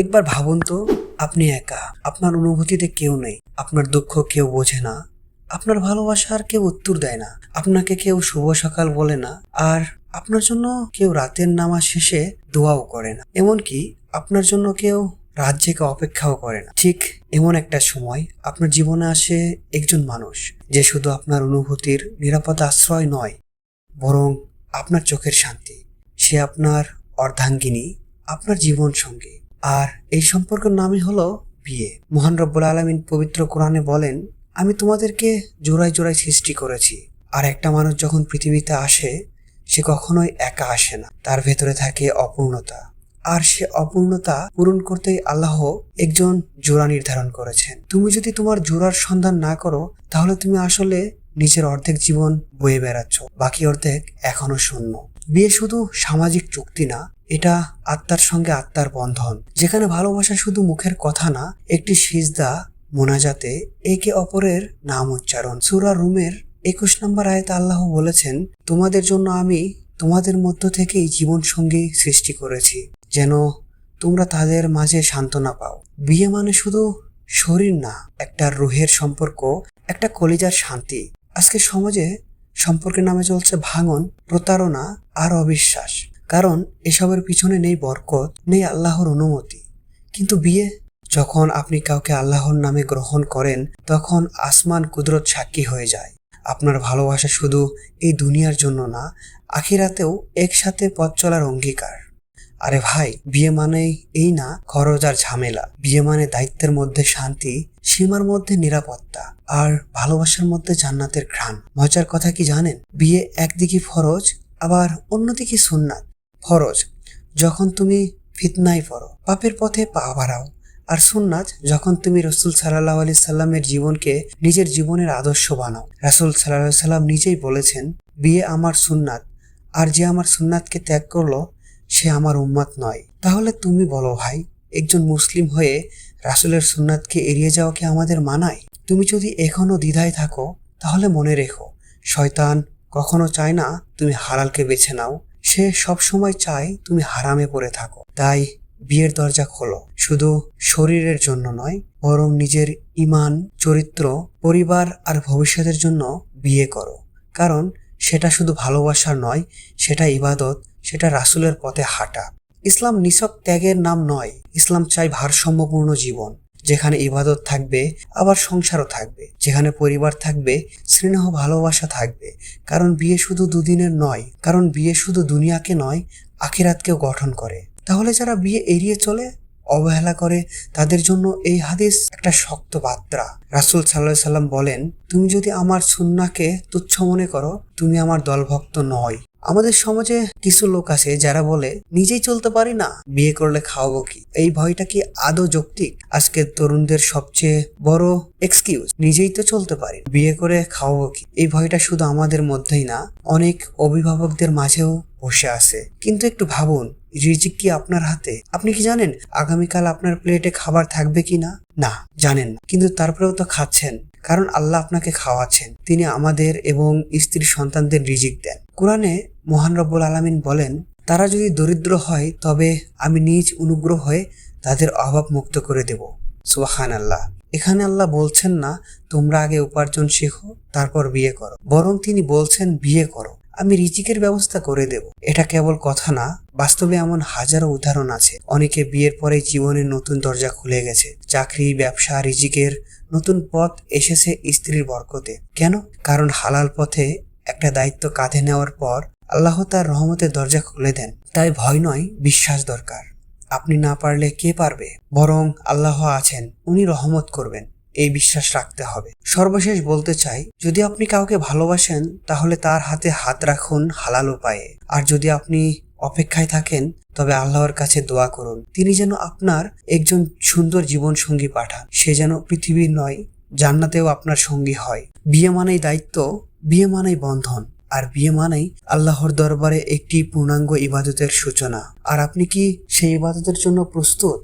একবার ভাবুন তো, আপনি একা, আপনার অনুভূতিতে কেউ নেই, আপনার দুঃখ কেউ বোঝে না, আপনার ভালোবাসার কেউ উত্তর দেয় না, আপনাকে কেউ শুভ সকাল বলে না, আর আপনার জন্য কেউ রাতের নামাজ শেষে দোয়াও করে না, এমনকি আপনার জন্য কেউ রাত জেগে অপেক্ষাও করে না। ঠিক এমন একটা সময় আপনার জীবনে আসে একজন মানুষ, যে শুধু আপনার অনুভূতির নিরাপদ আশ্রয় নয়, বরং আপনার চোখের শান্তি। সে আপনার অর্ধাঙ্গিনী, আপনার জীবন সঙ্গী। আর এই সম্পর্কের নামই হলো বিয়ে। মহান রব্বুল আলমিন পবিত্র কোরআনে বলেন, আমি তোমাদেরকে জোড়ায় জোড়ায় সৃষ্টি করেছি। আর একটা মানুষ যখন পৃথিবীতে আসে, সে কখনোই একা আসে না। তার ভেতরে থাকে অপূর্ণতা। আর সে অপূর্ণতা পূরণ করতেই আল্লাহ একজন জোড়া নির্ধারণ করেছেন। তুমি যদি তোমার জোড়ার সন্ধান না করো, তাহলে তুমি আসলে নিজের অর্ধেক জীবন বয়ে বেড়াচ্ছ, বাকি অর্ধেক এখনও শূন্য। বিয়ে শুধু সামাজিক চুক্তি না, এটা আত্মার সঙ্গে আত্মার বন্ধন। যেখানে ভালোবাসা শুধু মুখের কথা না, একটি সিজদা, মোনাজাতে একে অপরের নাম উচ্চারণ। সুরা রুমের একুশ নম্বর আয়তে আল্লাহ বলেছেন, তোমাদের জন্য আমি তোমাদের মধ্য থেকেই জীবন সঙ্গী সৃষ্টি করেছি, যেন তোমরা তাদের মাঝে সান্ত্বনা পাও। বিয়ে মানে শুধু শরীর না, একটা রুহের সম্পর্ক, একটা কলিজার শান্তি। আজকে সমাজে সম্পর্কের নামে চলছে ভাঙন, প্রতারণা আর অবিশ্বাস। কারণ এসবের পিছনে নেই বরকত, নেই আল্লাহর অনুমতি। কিন্তু বিয়ে, যখন আপনি কাউকে আল্লাহর নামে গ্রহণ করেন, তখন আসমান কুদরত সাক্ষী হয়ে যায়। আপনার ভালোবাসা শুধু এই দুনিয়ার জন্য না, আখিরাতেও একসাথে পথ চলার অঙ্গীকার। আরে ভাই, বিয়ে মানেই এই না খরচ আর ঝামেলা। বিয়ে মানে দায়িত্বের মধ্যে শান্তি, সীমার মধ্যে নিরাপত্তা আর ভালোবাসার মধ্যে জান্নাতের ঘ্রাণ। মজার কথা কি জানেন? বিয়ে একদিকে ফরজ, আবার অন্যদিকে সুন্নাত। ফরজ, যখন তুমি ফিতনায় পড়ো, পাপের পথে পা বাড়াও। আর সুন্নাত, যখন তুমি রসুল সাল্লাহ আলি সাল্লামের জীবনকে নিজের জীবনের আদর্শ বানাও। রাসুল সাল্লাহ সাল্লাম নিজেই বলেছেন, বিয়ে আমার সুন্নাত, আর যে আমার সুন্নাতকে ত্যাগ করল সে আমার উম্মাত নয়। তাহলে তুমি বলো ভাই, একজন মুসলিম হয়ে রাসুলের সুন্নাতকে এড়িয়ে যাওয়াকে আমাদের মানায়? তুমি যদি এখনও দ্বিধায় থাকো, তাহলে মনে রেখো, শয়তান কখনো চায় না তুমি হালালকে বেছে নাও। সে সব সময় চায় তুমি হারামে পড়ে থাকো। তাই বিয়ের দরজা খোলো। শুধু শরীরের জন্য নয়, বরং নিজের ইমান চরিত্র, পরিবার আর ভবিষ্যতের জন্য বিয়ে করো। কারণ সেটা শুধু ভালোবাসা নয়, সেটা ইবাদত সেটা রাসুলের পথে হাঁটা। ইসলাম নিছক ত্যাগের নাম নয়। ইসলাম চাই ভারসাম্যপূর্ণ জীবন, যেখানে ইবাদত থাকবে, আবার সংসারও থাকবে। যেখানে পরিবার থাকবে, স্নেহ, ভালোবাসা থাকবে। কারণ বিয়ে শুধু দুদিনের নয়, কারণ বিয়ে শুধু দুনিয়াকে নয়, আখিরাতকেও গঠন করে। তাহলে যারা বিয়ে এড়িয়ে চলে, অবহেলা করে, তাদের জন্য এই হাদিস একটা শক্ত বার্তা। রাসুল সাল্লাহ সাল্লাম বলেন, তুমি যদি আমার সুন্নাকে তুচ্ছ মনে করো, তুমি আমার দলভক্ত নয়। আমাদের সমাজে কিছু লোক আছে যারা বলে, নিজেই চলতে পারি না, বিয়ে করলে খাওয়াবো কি? এই ভয়টা কি আদৌ যৌক্তিক? আজকের তরুণদের সবচেয়ে বড় এক্সকিউজ নিজেই তো চলতে পারি, বিয়ে করে খাওয়াবো কি? এই ভয়টা শুধু আমাদের মধ্যেই না, অনেক অভিভাবকদের মাঝেও বসে আছে। কিন্তু একটু ভাবুন, রিজিক কি আপনার হাতে? আপনি কি জানেন, আগামীকাল আপনার প্লেটে খাবার থাকবে কি না? না, জানেন না। কিন্তু তারপরেও তো খাচ্ছেন, কারণ আল্লাহ আপনাকে খাওয়াচ্ছেন। তিনি আমাদের এবং স্ত্রী সন্তানদের রিজিক দেন। কোরআনে মহান রব্বুল আলমিন বলেন, তারা যদি দরিদ্র হয়, তবে আমি নিজ অনুগ্রহ হয়ে তাদের অভাব মুক্ত করে দেব। সুবাহান আল্লাহ এখানে আল্লাহ বলছেন না, তোমরা আগে উপার্জন শেখো, তারপর বিয়ে করো। বরং তিনি বলছেন, বিয়ে করো, আমি রিজিকের ব্যবস্থা করে দেব। এটা কেবল কথা না, বাস্তবে এমন হাজারো উদাহরণ আছে। অনেকে বিয়ের পরে জীবনের নতুন দরজা খুলে গেছে। চাকরি, ব্যবসা, রিজিকের নতুন পথ এসেছে স্ত্রীর বরকতে। কেন? কারণ হালাল পথে একটা দায়িত্ব কাঁধে নেওয়ার পর আল্লাহ তার রহমতের দরজা খুলে দেন। তাই ভয় নয়, বিশ্বাস দরকার। আপনি না পারলে কে পারবে? বরং আল্লাহ আছেন, উনি রহমত করবেন। এই বিশ্বাস রাখতে হবে। সর্বশেষ বলতে চাই, যদি আপনি কাউকে ভালোবাসেন, তাহলে তার হাতে হাত রাখুন হালাল উপায়ে। আর যদি আপনি অপেক্ষায় থাকেন, তবে আল্লাহর কাছে দোয়া করুন। তিনি যেন আপনার একজন সুন্দর জীবন সঙ্গী পাঠান। সে যেন পৃথিবীর নয়, জান্নাতেও আপনার সঙ্গী হয়। বিয়ে মানেই দায়িত্ব, বিয়ে মানেই বন্ধন। আর বিয়ে মানেই আল্লাহর দরবারে একটি পূর্ণাঙ্গ ইবাদতের সূচনা। আর আপনি কি সেই ইবাদতের জন্য প্রস্তুত?